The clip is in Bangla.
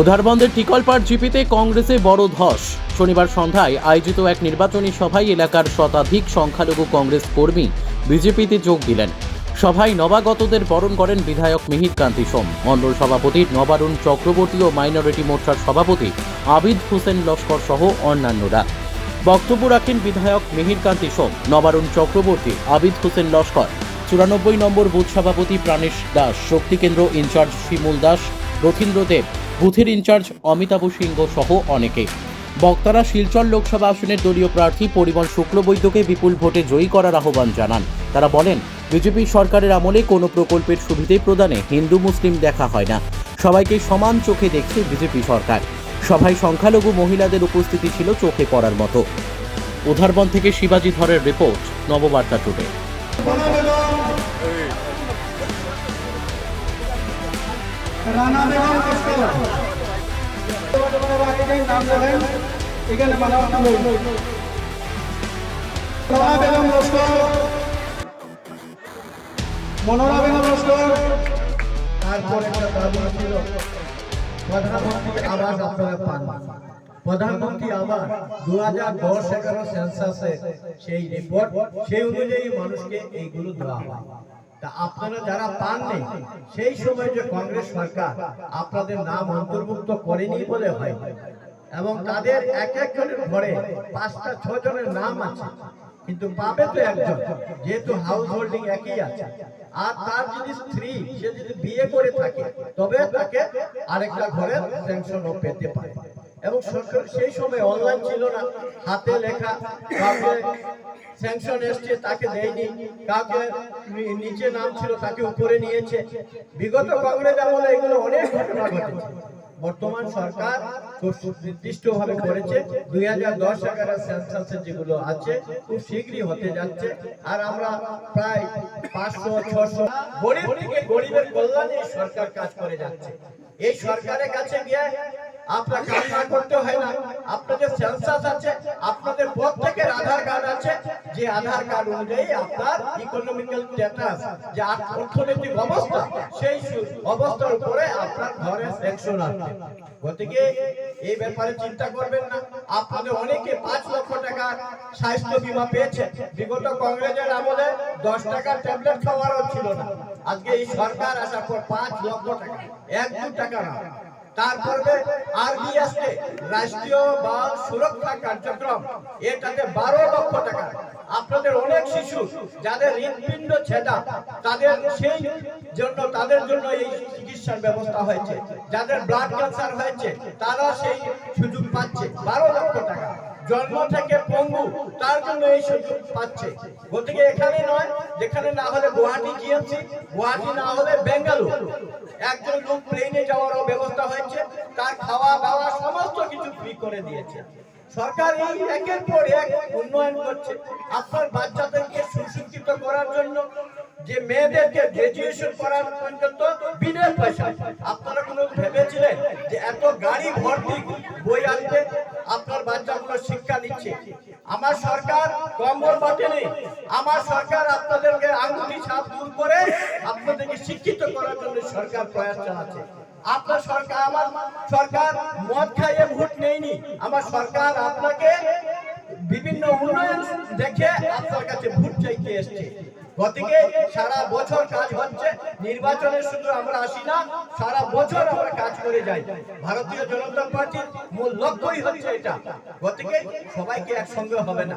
উধারবন্দের টিকলপাড় জিপিতে কংগ্রেসে বড় ধস। শনিবার সন্ধ্যায় আয়োজিত এক নির্বাচনী সভায় এলাকার শতাধিক সংখ্যালঘু কংগ্রেস কর্মী বিজেপিতে যোগ দিলেন। সভায় নবাগতদের বরণ করেন বিধায়ক মিহির কান্তি সোম। মণ্ডল সভাপতি নবারুণ চক্রবর্তী ও মাইনরিটি মোর্চার সভাপতি আবিদ হোসেন লস্কর সহ অন্যান্যরা। বক্তব্য রাখেন বিধায়ক মিহির কান্তি সোম, নবারুণ চক্রবর্তী, আবিদ হোসেন লস্কর। চুরানব্বই নম্বর বুথ সভাপতি প্রাণেশ দাস, শক্তি কেন্দ্র ইনচার্জ শিমুল দাস, রথীন্দ্র দেব বুথের ইনচার্জ অমিতাভ সিংহ সহ অনেকে। বক্তারা শিলচর লোকসভা আসনের দলীয় প্রার্থী পরিমল শুক্লবৈদ্যকে বিপুল ভোটে জয়ী করার আহ্বান জানান। তারা বলেন, বিজেপি সরকারের আমলে কোনো প্রকল্পের সুবিধে প্রদানে হিন্দু মুসলিম দেখা হয় না। সবাইকে সমান চোখে দেখছে বিজেপি সরকার। সভায় সংখ্যালঘু মহিলাদের উপস্থিতি ছিল চোখে পড়ার মতো। উধারবন থেকে শিবাজি ধরের রিপোর্ট, নববার্তা টুডে। রানা বেগম নাম বলেন এখানে রানা বেগম লস্কর। মনোরা বেগম লস্কর। প্রধানমন্ত্রী আবাস দু হাজার দশ এগারো সেন্সাসে সেই রিপোর্ট সেই অনুযায়ী মানুষকে এইগুলো দেওয়া হয়। তা আপনারা যারা পাননি, সেই সময় যে কংগ্রেস সরকার আপনাদের নাম অন্তর্ভুক্ত করেনি বলে হয়, এবং তাদের এক একজনের ঘরে পাঁচটা ছ জনের নাম আছে, কিন্তু পাবে তো একজন, যেহেতু হাউস হোল্ডিং একই আছে। আর তার যদি স্ত্রী, সে যদি বিয়ে করে থাকে, তবে তাকে আরেকটা ঘরে স্যাংশনও পেতে পারে। এবং সরকার সেই সময় অনলাইন ছিল না। হাতে লেখা কাউকে স্যাংশন এসছে, তাকে দেয়নি। কাউকে নিচে নাম ছিল, তাকে উপরে নিয়েছে। বিগত কংগ্রেস আমলে এগুলো অনেক ঘটনা ঘটেছে। বর্তমান সরকার খুব নির্দিষ্ট ভাবে করেছে। দুই হাজার দশ এগারো সেন্সাসে যেগুলো আছে, খুব শীঘ্রই হতে যাচ্ছে। আর আমরা প্রায় পাঁচশো, ছশো গরিব গরিবের কল্যাণে সরকার কাজ করে যাচ্ছে। এই সরকারের কাছে গিয়ে আপনার কাজ করতে হয় না। আপনাদের সেন্সাস আছে, আপনাদের প্রত্যেকের আধার কার্ড আছে। যে আধার কার্ড অনুযায়ী আপনার ইকোনমিক্যাল স্ট্যাটাস যে অর্থনৈতিক অবস্থা, সেই অবস্থার উপরে আপনার ঘরে সেকশন আছে। গতিকে এই ব্যাপারে চিন্তা করবেন না। আপনাদের অনেকে পাঁচ লক্ষ টাকা স্বাস্থ্য বীমা পেয়েছে। বিগত কংগ্রেসের আমলে দশ টাকার ট্যাবলেট খাওয়ারও ছিল না। আজকে এই সরকার আসার পর পাঁচ লক্ষ টাকা, এক দু টাকা না। তারপরে আরবিএসকে রাষ্ট্রীয় বাল সুরক্ষা কার্যক্রম। এটাতে বারো লক্ষ টাকা। আপনাদের অনেক শিশু যাদের হৃদপিণ্ড ছেদা, তাদের সেই জন্য, তাদের জন্য এই চিকিৎসার ব্যবস্থা হয়েছে। যাদের ব্লাড ক্যান্সার হয়েছে, তারা সেই সুযোগ পাচ্ছে। বারো লক্ষ টাকা। জন্ম থেকে পঙ্গু, তার জন্য এই সুযোগ পাচ্ছে। গতিকে এখানে নয়, যেখানে না হলে গুয়াহাটি জিএমসি গুয়াহাটি না হলে বেঙ্গালুরু। একজন লোক প্লেনে যাওয়ারও ব্যবস্থা হয়েছে, তার খাওয়া দাওয়া সমস্ত কিছু ফ্রি করে দিয়েছে। সরকার এই একের পর এক উন্নয়ন করছে। আপনার বাচ্চাদেরকে সুশিক্ষিত করার জন্য যে মেয়েদেরকে গ্রাজুয়েশন করার পর্যন্ত বিনা পয়সা, আপনারা কোনো ভেবেছিলেন যে এত গাড়ি ভর্তি বই আনতে আপনার বাচ্চাগুলো শিক্ষা নিচ্ছে? আমার সরকার কম্বল বাটেনি আমার সরকার আপনাদেরকে আঙ্গুলি ছাপ দূর করে আপনাদেরকে শিক্ষিত করার জন্য সরকার প্রয়াস চালাচ্ছে। আপনার সরকার, আমার সরকার মদ খাইয়ে ভোট নেয়নি। আমার সরকার আপনাকে বিভিন্ন উন্নয়ন দেখে আপনার কাছে ভোট চাইতে এসছে। গতিকে সারা বছর কাজ হচ্ছে, নির্বাচনের শুধু আমরা আসি না, সারা বছর আমরা করে যাই ভারতীয় জনতা পার্টির মূল লক্ষ্যই হচ্ছে এটা। গতিকে সবাইকে একসঙ্গে হবে না।